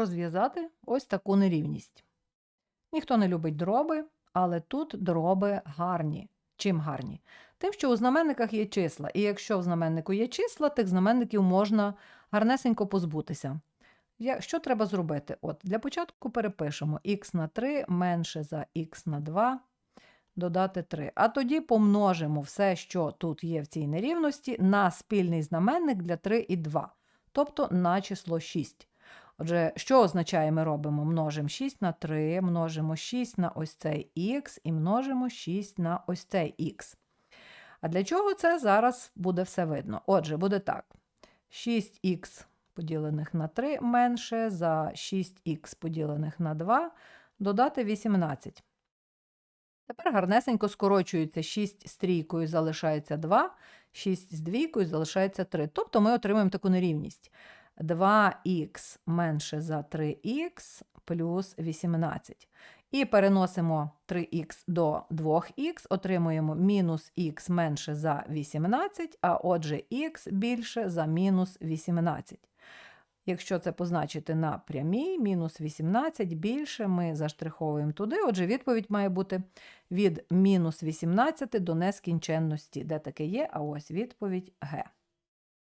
розв'язати ось таку нерівність. Ніхто не любить дроби, але тут дроби гарні. Чим гарні? Тим, що у знаменниках є числа, і якщо в знаменнику є числа, тих знаменників можна гарнесенько позбутися. Що треба зробити? От, для початку перепишемо х на 3 менше за х на 2, додати 3. А тоді помножимо все, що тут є в цій нерівності, на спільний знаменник для 3 і 2, тобто на число 6. Отже, що означає, ми робимо? Множимо 6 на 3, множимо 6 на ось цей х і множимо 6 на ось цей х. А для чого це зараз буде все видно? Отже, буде так. 6х поділених на 3 менше за 6х поділених на 2 додати 18. Тепер гарнесенько скорочується 6 з трійкою залишається 2, 6 з двійкою залишається 3. Тобто ми отримуємо таку нерівність. 2х менше за 3х плюс 18. І переносимо 3х до 2х, отримуємо мінус х менше за 18, а отже х більше за мінус 18. Якщо це позначити на прямій, мінус 18 більше ми заштриховуємо туди. Отже, відповідь має бути від мінус 18 до нескінченності. Де таке є? А ось відповідь Г.